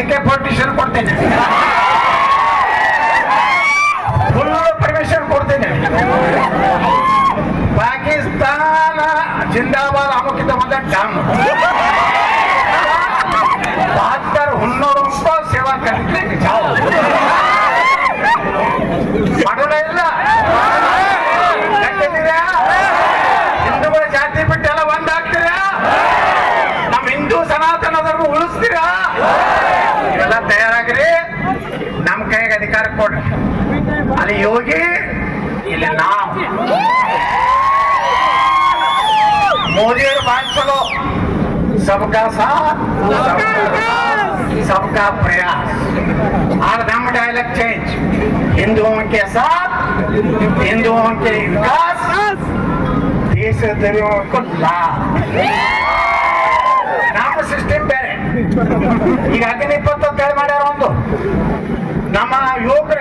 A K politician ಕೊಡ್ತೇನೆ? Full permission ಕೊಡ್ತೇನೆ. ಪಾಕಿಸ್ತಾನ ಜಿಂದಾಬಾದ್ ಆಗೋಕ್ಕಿಂತ ಮೊದಲ ಡಾಮ್ ಬಹತ್ತರ ಹುನ್ನೂರು ಸೇವಾ ಕಲಿಕೆ ಜಾವ ಮಾಡೋಣ ಇಲ್ಲ? ಹಿಂದೂಗಳ ಜಾತಿ ಬಿಟ್ಟೆಲ್ಲ ಒಂದಾಗ್ತೀರಾ ನಮ್ಮ ಹಿಂದೂ ಸನಾತನ ಧರ್ಮ ಉಳಿಸ್ತೀರಾ. ಏರ್ಪೋರ್ಟ್ ಅಲ್ಲಿ ಯೋಗಿ, ಇಲ್ಲಿ ನಾವು. ಮೋದಿಯವರು ಭಾಷೆಗಳು ಸಬ್ಕಾ ಸಾಥ್, ಸಬ್ಕಾ ಪ್ರಯಾಸ್. ಆರ್ ನಮ್ ಡೈಲಾಗ್ ಚೇಂಜ್ ಹಿಂದೂ ಕೆ ಸಾಥ್, ಹಿಂದೂ ಕೆ ವಿಕಾಸ್. ದೇಶ ತೆರೆಯುವ ಲಾಭ ಈಗ ಹದಿನೈದು ಹೇಳಿ ಮಾಡ್ಯಾರ ಒಂದು. ನಮ್ಮ ಯುವಕರು